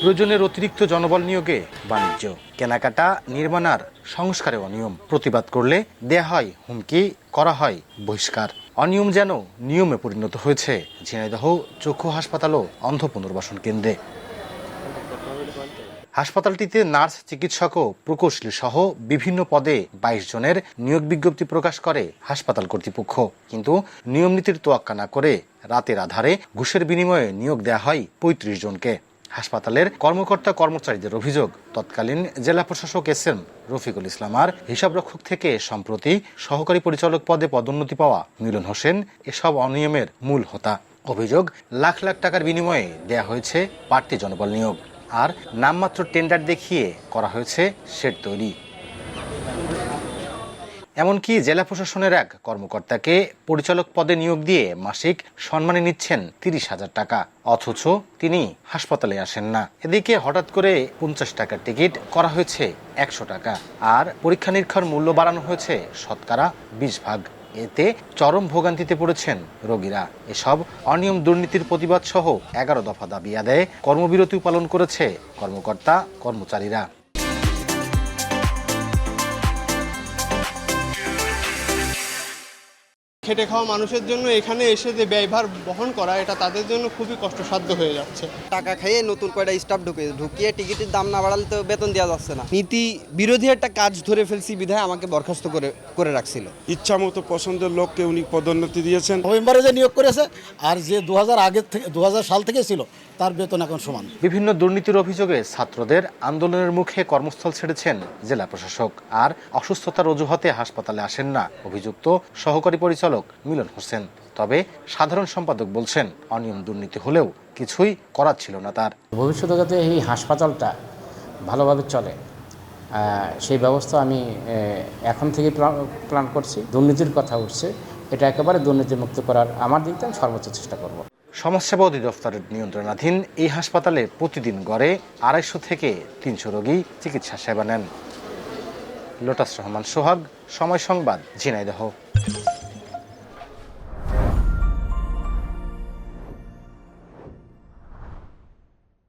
প্রয়োজনের অতিরিক্ত জনবল নিয়োগে বাণিজ্য, কেনাকাটা, নির্মাণ আর সংস্কারে অনিয়ম। প্রতিবাদ করলে দেয়া হয়, হুমকি করা হয়, বহিষ্কার। অনিয়ম যেন নিয়মে পরিণত হয়েছে। ঝিনাইদহ চক্ষু হাসপাতাল ও অন্ধ পুনর্বাসন কেন্দ্রে। হাসপাতালটিতে নার্স, চিকিৎসক ও প্রকৌশলী সহ বিভিন্ন পদে বাইশ জনের নিয়োগ বিজ্ঞপ্তি প্রকাশ করে হাসপাতাল কর্তৃপক্ষ। কিন্তু নিয়ম নীতির তোয়াক্কা না করে রাতের আধারে ঘুষের বিনিময়ে নিয়োগ দেয়া হয় পঁয়ত্রিশ জনকে। হাসপাতালের কর্মকর্তা কর্মচারীদের অভিযোগ। তৎকালীন জেলা প্রশাসক এস এম রফিকুল ইসলাম আর হিসাবরক্ষক থেকে সম্প্রতি সহকারী পরিচালক পদে পদোন্নতি পাওয়া মিলন হোসেন এসব অনিয়মের মূল হোতা। অভিযোগ, লাখ লাখ টাকার বিনিময়ে দেয়া হয়েছে বাড়তি জনবল নিয়োগ। আর নামমাত্র টেন্ডার দেখিয়ে করা হয়েছে শেড তৈরি। এমনকি জেলা প্রশাসনের এক কর্মকর্তাকে পরিচালক পদে নিয়োগ দিয়ে মাসিক সম্মানে নিচ্ছেন তিরিশ হাজার টাকা। অথচ তিনি হাসপাতালে আসেন না। এদিকে হঠাৎ করে পঞ্চাশ টাকার টিকিট করা হয়েছে একশো টাকা আর পরীক্ষা নিরীক্ষার মূল্য বাড়ানো হয়েছে শতকরা বিশ ভাগ। এতে চরম ভোগান্তিতে পড়েছেন রোগীরা। এসব অনিয়ম দুর্নীতির প্রতিবাদ সহ এগারো দফা দাবি আদায়ে কর্মবিরতি পালন করেছে কর্মকর্তা, কর্মচারীরা। খেটে খাওয়া মানুষের জন্য এখানে এসে যে ব্যয়ভার বহন করা এটা তাদের জন্য খুবই কষ্টসাধ্য হয়ে যাচ্ছে। টাকা খাইয়ে নতুন কয়টা স্টাফ ঢুকে ঢুকিয়ে টিকিটের দাম না বাড়ালে তো বেতন দেওয়া যাচ্ছে না। নীতি বিরোধী একটা কাজ ধরে ফেলছি বিধায় আমাকে বরখাস্ত করে করে রাখছিল। ইচ্ছা মতো পছন্দের লোককে উনি পদোন্নতি দিয়েছেন। নভেম্বরে যে নিয়োগ করেছে আর যে দু হাজার আগের থেকে দু হাজার সাল থেকে ছিল তার বেতন এখন সমান। বিভিন্ন দুর্নীতির অভিযোগে ছাত্রদের আন্দোলনের মুখে কর্মস্থল ছেড়েছেন জেলা প্রশাসক আর অসুস্থতার অজুহাতে হাসপাতালে আসেন না। অভিযুক্ত সহকারী পরিচালক মিলন হোসেন। তবে সাধারণ সম্পাদক বলছেন অনিয়ম দুর্নীতি হলেও কিছুই করার ছিল না তার। ভবিষ্যতে যাতে এই হাসপাতালটা ভালোভাবে চলে। সেই ব্যবস্থা আমি এখন থেকে প্ল্যান করছি। দুর্নীতির কথা উঠছে। এটা একেবারে দুর্নীতিমুক্ত করার আমার দিক থেকে আমি সর্বোচ্চ চেষ্টা করব। সমাজসেবা অধিদপ্তরের নিয়ন্ত্রণাধীন এই হাসপাতালে প্রতিদিন গড়ে আড়াইশো থেকে তিনশো রোগী চিকিৎসা সেবা নেন। লোটাস রহমান সোহাগ সময় সংবাদ ঝিনাইদহ।